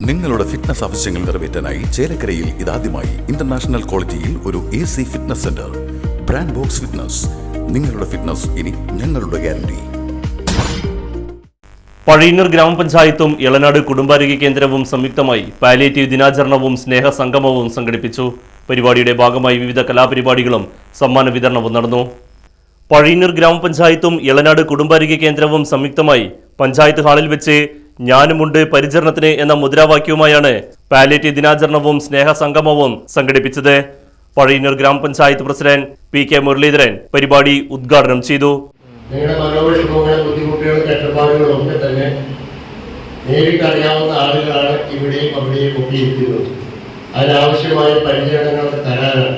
നിങ്ങളുടെ ഫിറ്റ്നസ് ആവശ്യങ്ങൾ നിറവേറ്റാനായി ചേലക്കരയിൽ ഇതാദ്യമായി ഇന്റർനാഷണൽ ക്വാളിറ്റിയിൽ ഒരു A C fitness centre brand box fitness നിങ്ങളുടെ ഫിറ്റ്നസ് ഇനി ഞങ്ങളുടെ ഗ്യാരണ്ടി പഴയന്നൂർ ഗ്രാമപഞ്ചായത്തും ഇളനാട് കുടുംബാരോഗ്യ കേന്ദ്രവും സംയുക്തമായി പാലിയേറ്റീവ് ദിനാചരണവും സ്നേഹ സംഗമവും സംഘടിപ്പിച്ചു. പരിപാടിയുടെ ഭാഗമായി വിവിധ കലാപരിപാടികളും സമ്മാന വിതരണവും നടന്നു. പഴയന്നൂർ ഗ്രാമപഞ്ചായത്തും ഇളനാട് കുടുംബാരോഗ്യ കേന്ദ്രവും സംയുക്തമായി പഞ്ചായത്ത് ഹാളിൽ വെച്ച് ഞാനുമുണ്ട് പരിചരണത്തിന് എന്ന മുദ്രാവാക്യവുമായാണ് പാലിയേറ്റീവ് ദിനാചരണവും സ്നേഹ സംഗമവും സംഘടിപ്പിച്ചത്. പഴയന്നൂർ ഗ്രാമപഞ്ചായത്ത് പ്രസിഡന്റ് പി കെ മുരളീധരൻ പരിപാടി ഉദ്ഘാടനം ചെയ്തു. നിങ്ങളുടെ മനോവിഷമങ്ങളും ബുദ്ധിമുട്ടുകളും കഷ്ടപ്പാടുകളും ഒക്കെ തന്നെ നേരിട്ടറിയാവുന്ന ആളുകളാണ് ഇവിടെയും അവിടെയും ഒക്കെ ഇരിക്കുന്നത് അതിനാവശ്യമായ പരിചരണങ്ങളൊക്കെ തരാനാണ്.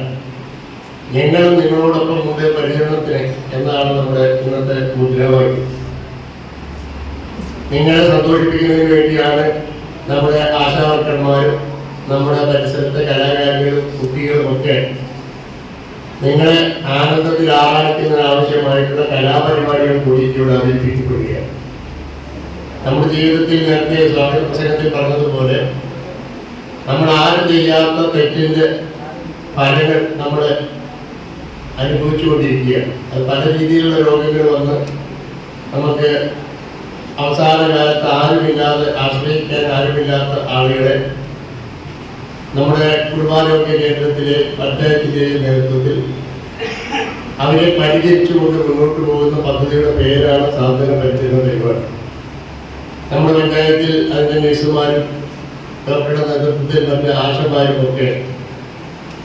ഞങ്ങളും നിങ്ങളോടൊപ്പം മുമ്പേ പരിചരണത്തിന് എന്നാണ് നമ്മുടെ ഇന്നത്തെ മുദ്രാവാക്യം. നിങ്ങളെ സന്തോഷിപ്പിക്കുന്നതിന് വേണ്ടിയാണ് നമ്മുടെ ആശാവർക്കന്മാരും നമ്മുടെ പരിസരത്തെ കലാകാരികളും കുട്ടികളും ഒക്കെ നിങ്ങളെ ആനന്ദത്തിൽ ആറാടിക്കുന്നതിന് ആവശ്യമായിട്ടുള്ള കലാപരിപാടികൾ കൂടി ഇവിടെ അവതരിപ്പിക്കപ്പെടുകയാണ്. നമ്മുടെ ജീവിതത്തിൽ നേരത്തെ സ്വാമി പ്രസംഗത്തിൽ പറഞ്ഞതുപോലെ നമ്മൾ ആരും ചെയ്യാത്ത തെറ്റിന്റെ ഫലങ്ങൾ നമ്മൾ അനുഭവിച്ചുകൊണ്ടിരിക്കുകയാണ്. അത് പല രീതിയിലുള്ള രോഗങ്ങൾ വന്ന് നമുക്ക് അവസാന കാലത്ത് ആരുമില്ലാതെ ആശ്രയിക്കാൻ ആരുമില്ലാത്ത ആളുകളെ നമ്മുടെ കുടുംബാരോഗ്യ കേന്ദ്രത്തിലെ പഞ്ചായത്തിന്റെ നേതൃത്വത്തിൽ അവരെ പരിചരിച്ചുകൊണ്ട് മുന്നോട്ട് പോകുന്ന പദ്ധതിയുടെ പേരാണ് സാന്ത്വന പരിചരണ പരിപാടി. നമ്മുടെ പഞ്ചായത്തിൽ അതിന്റെ നഴ്സുമാരും ഡോക്ടറുടെ നേതൃത്വത്തിൽ നമ്മുടെ ആശമാരും ഒക്കെ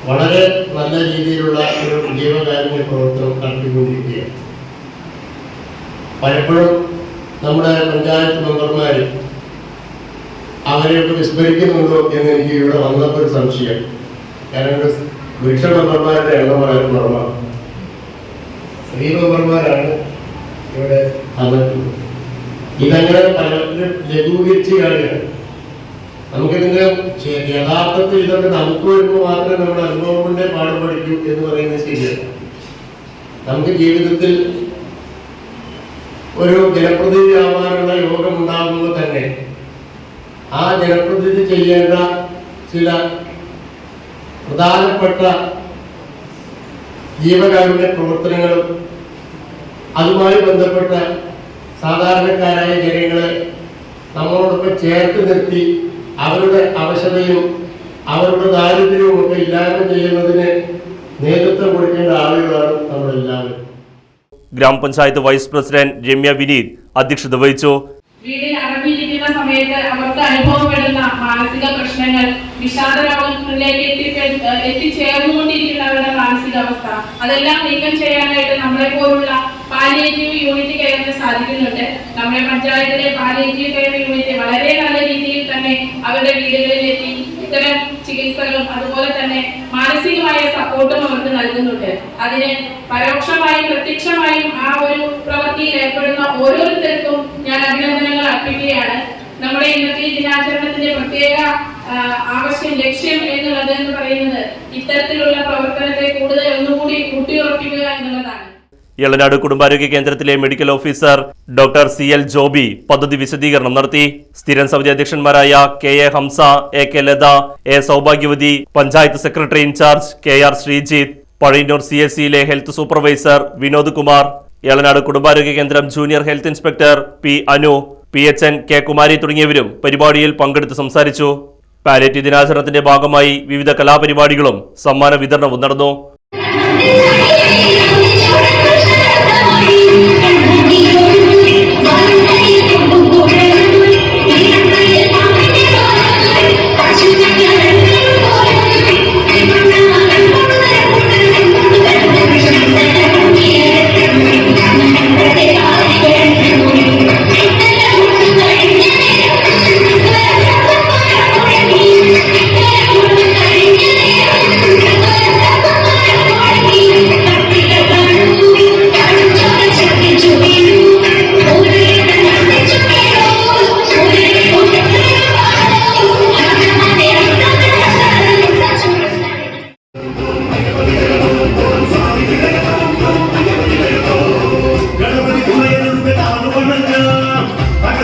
വളരെ നല്ല രീതിയിലുള്ള ഒരു ജീവകാരുണ്യ പ്രവർത്തനം നടത്തിക്കൊണ്ടിരിക്കുകയാണ്. പലപ്പോഴും നമ്മുടെ പഞ്ചായത്ത് മെമ്പർമാർ അവരെയൊക്കെ വിസ്മരിക്കുന്നുണ്ടോ എന്ന് എനിക്ക് ഇവിടെ വന്നപ്പോൾ ഒരു സംശയം. കാരണം വൃക്ഷ മെമ്പർമാരുടെ എണ്ണം വളരെ കുറവാണ് സ്ത്രീ മെമ്പർമാരാണ് ഇവിടെ വന്നിട്ടുള്ളത്. ഇതങ്ങനെ പലരും ലഘൂകരിച്ച് കാണുകയാണ് നമുക്കിതിന്റെ യഥാർത്ഥത്തിൽ ഇതൊക്കെ നമുക്ക് വരുമ്പോൾ മാത്രമേ നമ്മുടെ അനുഭവം കൊണ്ടേ പാഠം പഠിക്കൂ എന്ന് പറയുന്നത് ശരിയല്ല നമുക്ക് ജീവിതത്തിൽ ഒരു ജനപ്രതിനിധി ആവാനുള്ള യോഗം ഉണ്ടാകുമ്പോൾ തന്നെ. ആ ജനപ്രതിനിധി ചെയ്യേണ്ട ചില പ്രധാനപ്പെട്ട ജീവകാരുടെ പ്രവർത്തനങ്ങളും അതുമായി ബന്ധപ്പെട്ട സാധാരണക്കാരായ ജനങ്ങളെ നമ്മളോടൊപ്പം ചേർത്ത് നിർത്തി അവരുടെ അവശതയും അവരുടെ ദാരിദ്ര്യവും ഒക്കെ ഇല്ലായ്മ ചെയ്യുന്നതിന് നേതൃത്വം കൊടുക്കേണ്ട ആളുകളാണ് നമ്മളെല്ലാവരും. ഗ്രാമപഞ്ചായത്ത് വൈസ് പ്രസിഡന്റ് രമ്യ വിനീത് അധ്യക്ഷത വഹിച്ചു. വീടിൽ അവർക്ക് മാനസിക പ്രശ്നങ്ങൾ അതെല്ലാം ചെയ്യാനായിട്ട് നമ്മളെ പോലുള്ള പാലിയേറ്റീവ് സാധിക്കുന്നുണ്ട്. നമ്മുടെ പഞ്ചായത്തിലെ പാലിയേറ്റീവ് കെയർ യൂണിറ്റ് വളരെ നല്ല രീതിയിൽ തന്നെ അവരുടെ വീടുകളിലെത്തി ഇത്തരം ചികിത്സകളും അതുപോലെ തന്നെ മാനസികമായ സപ്പോർട്ടും അവർക്ക് നൽകുന്നുണ്ട്. അതിന് പരോക്ഷമായും പ്രത്യക്ഷമായും ആ ഒരു പ്രവൃത്തിയിൽ ഏർപ്പെടുന്ന ഓരോരുത്തർക്കും ഞാൻ അഭിനന്ദനങ്ങൾ അർപ്പിക്കുകയാണ്. നമ്മുടെ ഇന്നത്തെ ദിനാചരണത്തിന്റെ പ്രത്യേക ആവശ്യം ലക്ഷ്യം എന്നുള്ളത് എന്ന് പറയുന്നത് ഇത്തരത്തിലുള്ള പ്രവർത്തനത്തെ കൂടുതൽ ഒന്നുകൂടി കൂട്ടിയുറപ്പിക്കുക എന്നുള്ളതാണ്. ഇളനാട് കുടുംബാരോഗ്യ കേന്ദ്രത്തിലെ medical officer doctor C L Joby പദ്ധതി വിശദീകരണം നടത്തി. സ്ഥിരം സമിതി അധ്യക്ഷന്മാരായ K A Hamsa A K Latha A Saubhagyavathi panchayat secretary in charge K R Sreejith Pazhayannur C S സിയിലെ ഹെൽത്ത് സൂപ്പർവൈസർ വിനോദ് കുമാർ എളനാട് കുടുംബാരോഗ്യ കേന്ദ്രം junior health inspector P Anu P H N K Kumari തുടങ്ങിയവരും പരിപാടിയിൽ പങ്കെടുത്ത് സംസാരിച്ചു. പാലറ്റി ദിനാചരണത്തിന്റെ ഭാഗമായി വിവിധ കലാപരിപാടികളും സമ്മാന വിതരണവും നടന്നു.